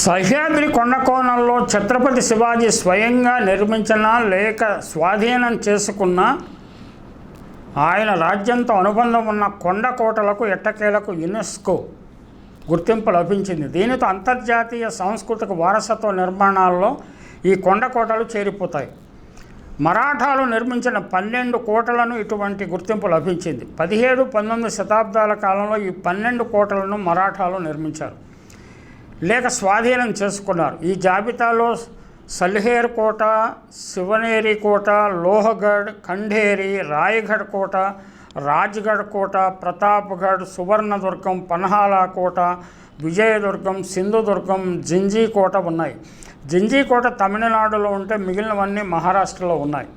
సహ్యాద్రి కొండకోణంలో ఛత్రపతి శివాజీ స్వయంగా నిర్మించిన లేక స్వాధీనం చేసుకున్న ఆయన రాజ్యంతో అనుబంధం ఉన్న కొండ కోటలకు ఎట్టకేలకు యునెస్కో గుర్తింపు లభించింది. దీనితో అంతర్జాతీయ సాంస్కృతిక వారసత్వ నిర్మాణాల్లో ఈ కొండకోటలు చేరిపోతాయి. మరాఠాలు నిర్మించిన పన్నెండు కోటలను ఇటువంటి గుర్తింపు లభించింది. పదిహేడు పంతొమ్మిది శతాబ్దాల కాలంలో ఈ పన్నెండు కోటలను మరాఠాలు నిర్మించారు. లేక స్వాధీనం చేసుకున్నారు. ఈ జాబితాలో సల్హేర్ కోట శివనేరి కోట లోహగఢ్ ఖండేరి రాయగఢ్ కోట రాజ్గఢ్ కోట ప్రతాప్గఢ్ సువర్ణదుర్గం పన్హాలా కోట విజయదుర్గం సింధుదుర్గం జింజీ కోట ఉన్నాయి. జింజీ కోట తమిళనాడులో ఉంటే మిగిలినవన్నీ మహారాష్ట్రలో ఉన్నాయి.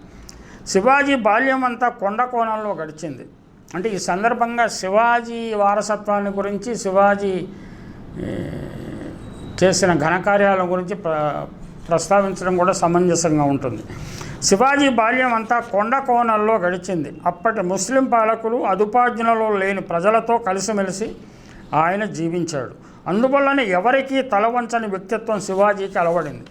శివాజీ బాల్యం అంతా కొండ కోణంలో గడిచింది. అంటే ఈ సందర్భంగా శివాజీ వారసత్వాన్ని గురించి శివాజీ చేసిన ఘనకార్యాల గురించి ప్ర ప్రస్తావించడం కూడా సమంజసంగా ఉంటుంది. శివాజీ బాల్యం అంతా కొండ కోణల్లో గడిచింది. అప్పటి ముస్లిం పాలకులు అదుపాజ్ఞలో లేని ప్రజలతో కలిసిమెలిసి ఆయన జీవించాడు. అందువల్లనే ఎవరికీ తలవంచని వ్యక్తిత్వం శివాజీకి అలవడింది.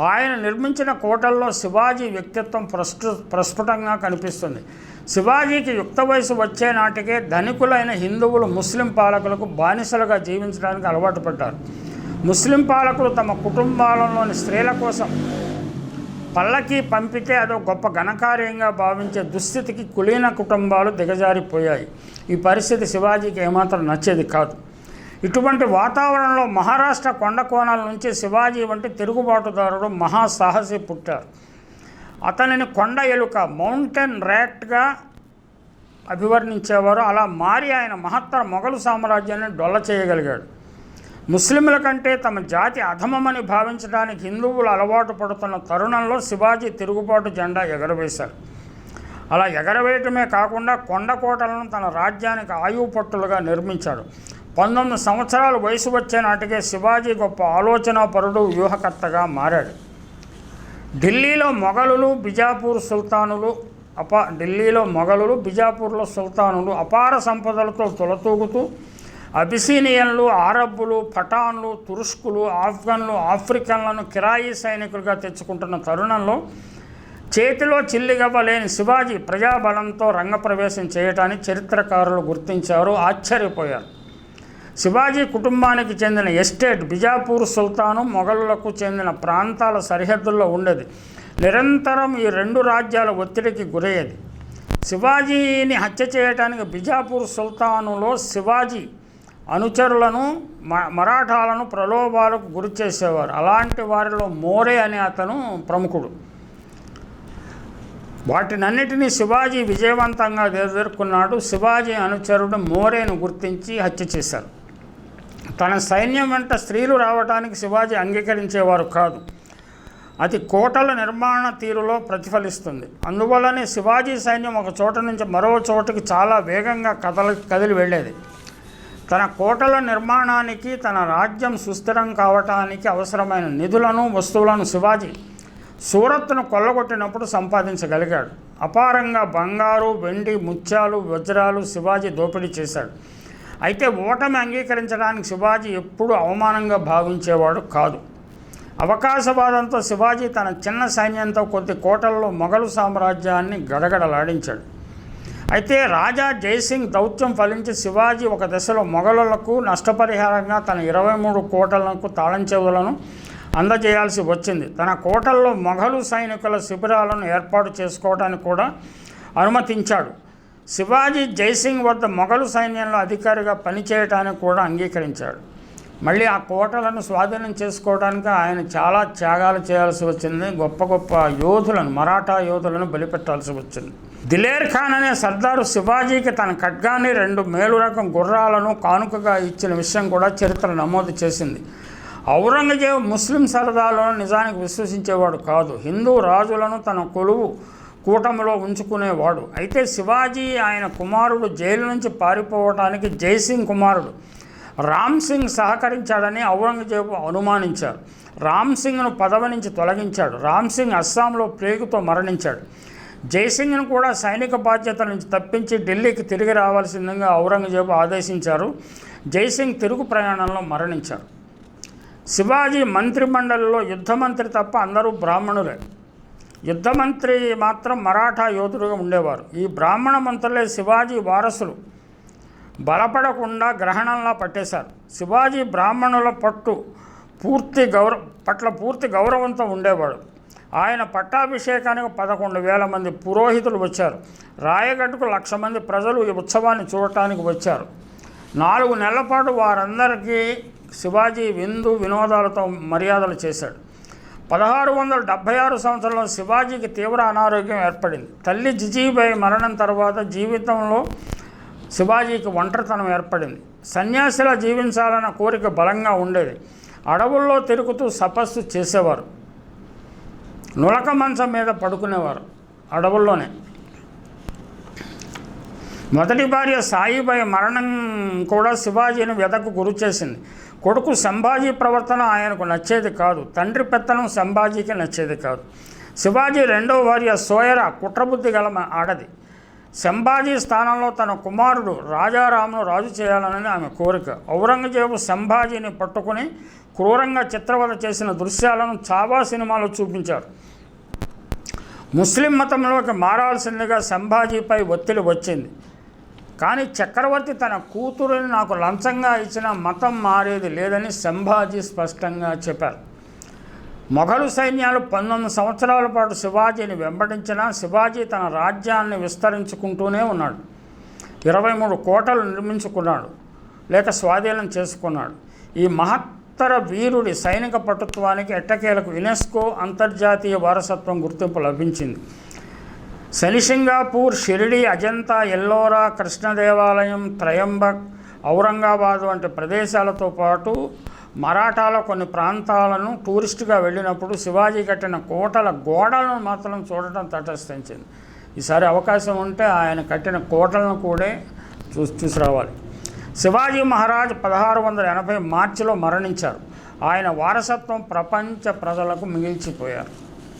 ఆయన నిర్మించిన కోటల్లో శివాజీ వ్యక్తిత్వం ప్రస్ఫు ప్రస్ఫుటంగా కనిపిస్తుంది. శివాజీకి యుక్త వయసు వచ్చే నాటికే ధనికులైన హిందువులు ముస్లిం పాలకులకు బానిసలుగా జీవించడానికి అలవాటు పడ్డారు. ముస్లిం పాలకులు తమ కుటుంబాలలోని స్త్రీల కోసం పల్లకి పంపితే అదో గొప్ప ఘనకార్యంగా భావించే దుస్థితికి కులీన కుటుంబాలు దిగజారిపోయాయి. ఈ పరిస్థితి శివాజీకి ఏమాత్రం నచ్చేది కాదు. ఇటువంటి వాతావరణంలో మహారాష్ట్ర కొండ కోణాల నుంచి శివాజీ వంటి తిరుగుబాటుదారుడు మహాసాహసి పుట్టారు. అతనిని కొండ ఎలుక మౌంటైన్ ర్యాట్గా అభివర్ణించేవారు. అలా మారి ఆయన మహత్తర మొఘలు సామ్రాజ్యాన్ని డొల్ల చేయగలిగాడు. ముస్లింల కంటే తమ జాతి అధమమని భావించడానికి హిందువులు అలవాటు పడుతున్న తరుణంలో శివాజీ తిరుగుబాటు జెండా ఎగరవేశారు. అలా ఎగరవేయటమే కాకుండా కొండకోటలను తన రాజ్యానికి ఆయువు పట్టులుగా నిర్మించాడు. పంతొమ్మిది సంవత్సరాలు వయసు వచ్చే నాటికే శివాజీ గొప్ప ఆలోచనాపరుడు వ్యూహకర్తగా మారాడు. ఢిల్లీలో మొఘలులు బిజాపూర్ సుల్తానులు అపా ఢిల్లీలో మొఘలులు బిజాపూర్లో సుల్తానులు అపార సంపదలతో తులతూగుతూ అబిసీనియన్లు అరబ్బులు పఠాన్లు తురుష్కులు ఆఫ్ఘన్లు ఆఫ్రికన్లను కిరాయి సైనికులుగా తెచ్చుకుంటున్న తరుణంలో చేతిలో చిల్లిగవ్వలేని శివాజీ ప్రజాబలంతో రంగప్రవేశం చేయటాన్ని చరిత్రకారులు గుర్తించారు ఆశ్చర్యపోయారు. శివాజీ కుటుంబానికి చెందిన ఎస్టేట్ బిజాపూర్ సుల్తాను మొఘలులకు చెందిన ప్రాంతాల సరిహద్దుల్లో ఉండేది. నిరంతరం ఈ రెండు రాజ్యాల ఒత్తిడికి గురయ్యేది. శివాజీని హత్య చేయడానికి బిజాపూర్ సుల్తానులో శివాజీ అనుచరులను మ- మరాఠాలను ప్రలోభాలకు గురి చేసేవారు. అలాంటి వారిలో మోరే అనే అతను ప్రముఖుడు. వాటినన్నిటినీ శివాజీ విజయవంతంగా ఎదుర్కొన్నాడు. శివాజీ అనుచరుడు మోరేను గుర్తించి హత్య చేశారు. తన సైన్యం వెంట స్త్రీలు రావడానికి శివాజీ అంగీకరించేవారు కాదు. అది కోటల నిర్మాణ తీరులో ప్రతిఫలిస్తుంది. అందువల్లనే శివాజీ సైన్యం ఒక చోట నుంచి మరో చోటుకి చాలా వేగంగా కదల కదిలి వెళ్ళేది. తన కోటల నిర్మాణానికి తన రాజ్యం సుస్థిరం కావటానికి అవసరమైన నిధులను వస్తువులను శివాజీ సూరత్ను కొల్లగొట్టినప్పుడు సంపాదించగలిగాడు. అపారంగా బంగారు వెండి ముత్యాలు వజ్రాలు శివాజీ దోపిడీ చేశాడు. అయితే ఓటమి అంగీకరించడానికి శివాజీ ఎప్పుడూ అవమానంగా భావించేవాడు కాదు. అవకాశవాదంతో శివాజీ తన చిన్న సైన్యంతో కొద్ది కోటల్లో మొఘలు సామ్రాజ్యాన్ని గడగడలాడించాడు. అయితే రాజా జయసింగ్ దౌత్యం ఫలించి శివాజీ ఒక దశలో మొఘలులకు నష్టపరిహారంగా తన ఇరవై మూడు కోటలకు తాళం చెవులను అందజేయాల్సి వచ్చింది. తన కోటల్లో మొఘలు సైనికుల శిబిరాలను ఏర్పాటు చేసుకోవడానికి కూడా అనుమతించాడు. శివాజీ జైసింగ్ వద్ద మొఘలు సైన్యంలో అధికారిగా పనిచేయటానికి కూడా అంగీకరించాడు. మళ్ళీ ఆ కోటలను స్వాధీనం చేసుకోవడానికి ఆయన చాలా త్యాగాలు చేయాల్సి వచ్చింది. గొప్ప గొప్ప యోధులను మరాఠా యోధులను బలిపెట్టాల్సి వచ్చింది. దిలేర్ ఖాన్ అనే సర్దారు శివాజీకి తన ఖడ్గాన్ని రెండు మేలు రకం గుర్రాలను కానుకగా ఇచ్చిన విషయం కూడా చరిత్ర నమోదు చేసింది. ఔరంగజేబు ముస్లిం సరదాలను నిజానికి విశ్వసించేవాడు కాదు. హిందూ రాజులను తన కొలువు కూటమిలో ఉంచుకునేవాడు. అయితే శివాజీ ఆయన కుమారుడు జైలు నుంచి పారిపోవటానికి జైసింగ్ కుమారుడు. రామ్ సింగ్ సహకరించాడని ఔరంగజేబు అనుమానించారు. రామ్ సింగ్ను పదవి నుంచి తొలగించాడు. రామ్ సింగ్ అస్సాంలో ప్లేగుతో మరణించాడు. జైసింగ్ను కూడా సైనిక బాధ్యతల నుంచి తప్పించి ఢిల్లీకి తిరిగి రావాల్సిందిగా ఔరంగజేబు ఆదేశించారు. జైసింగ్ తిరుగు ప్రయాణంలో మరణించారు. శివాజీ మంత్రిమండలిలో యుద్ధమంత్రి తప్ప అందరూ బ్రాహ్మణులే. యుద్ధమంత్రి మాత్రం మరాఠా యోధుడుగా ఉండేవారు. ఈ బ్రాహ్మణ మంత్రులే శివాజీ వారసులు. బలపడకుండా గ్రహణంలా పట్టేశారు. శివాజీ బ్రాహ్మణుల పట్టు పూర్తి గౌరవ పట్ల పూర్తి గౌరవంతో ఉండేవాడు. ఆయన పట్టాభిషేకానికి పదకొండు వేల మంది పురోహితులు వచ్చారు. రాయగడ్డకు లక్ష మంది ప్రజలు ఈ ఉత్సవాన్ని చూడటానికి వచ్చారు. నాలుగు నెలల పాటు వారందరికీ శివాజీ విందు వినోదాలతో మర్యాదలు చేశాడు. పదహారు వందల డెబ్భై ఆరు సంవత్సరంలో శివాజీకి తీవ్ర అనారోగ్యం ఏర్పడింది. తల్లి జిజీబాయి మరణం తర్వాత జీవితంలో శివాజీకి ఒంటరితనం ఏర్పడింది. సన్యాసిలా జీవించాలన్న కోరిక బలంగా ఉండేది. అడవుల్లో తిరుగుతూ తపస్సు చేసేవారు. నులక మంచం మీద పడుకునేవారు అడవుల్లోనే. మొదటి భార్య సాయిబాయి మరణం కూడా శివాజీని వ్యధకు గురి చేసింది. కొడుకు సంభాజీ ప్రవర్తన ఆయనకు నచ్చేది కాదు. తండ్రి పెత్తనం సంభాజీకి నచ్చేది కాదు. శివాజీ రెండవ భార్య సోయర కుట్రబుద్ధి గల ఆడది. సంభాజీ స్థానంలో తన కుమారుడు రాజారామును రాజు చేయాలనని ఆమె కోరిక. ఔరంగజేబు సంభాజీని పట్టుకుని క్రూరంగా చిత్రవద చేసిన దృశ్యాలను చావా సినిమాలో చూపించారు. ముస్లిం మతంలోకి మారాల్సిందిగా సంభాజీపై ఒత్తిడి వచ్చింది. కానీ చక్రవర్తి తన కూతురుని నాకు లంచంగా ఇచ్చిన మతం మారేది లేదని సంభాజీ స్పష్టంగా చెప్పారు. మొఘలు సైన్యాలు పంతొమ్మిది సంవత్సరాల పాటు శివాజీని వెంబడించినా శివాజీ తన రాజ్యాన్ని విస్తరించుకుంటూనే ఉన్నాడు. ఇరవై మూడు కోటలు నిర్మించుకున్నాడు. లేక స్వాధీనం చేసుకున్నాడు. ఈ మహత్తర వీరుడి సైనిక పటుత్వానికి ఎట్టకేలకు యునెస్కో అంతర్జాతీయ వారసత్వం గుర్తింపు లభించింది. శనిసింగాపూర్ షిరిడి అజంతా ఎల్లోరా కృష్ణ దేవాలయం త్రయంబక్ ఔరంగాబాద్ వంటి ప్రదేశాలతో పాటు మరాఠాలో కొన్ని ప్రాంతాలను టూరిస్టుగా వెళ్ళినప్పుడు శివాజీ కట్టిన కోటల గోడలను మాత్రం చూడటం తటస్థించింది. ఈసారి అవకాశం ఉంటే ఆయన కట్టిన కోటలను కూడా చూసి చూసి రావాలి శివాజీ మహారాజ్ పదహారు వందల ఎనభై మార్చిలో మరణించారు. ఆయన వారసత్వం ప్రపంచ ప్రజలకు మిగిల్చిపోయారు.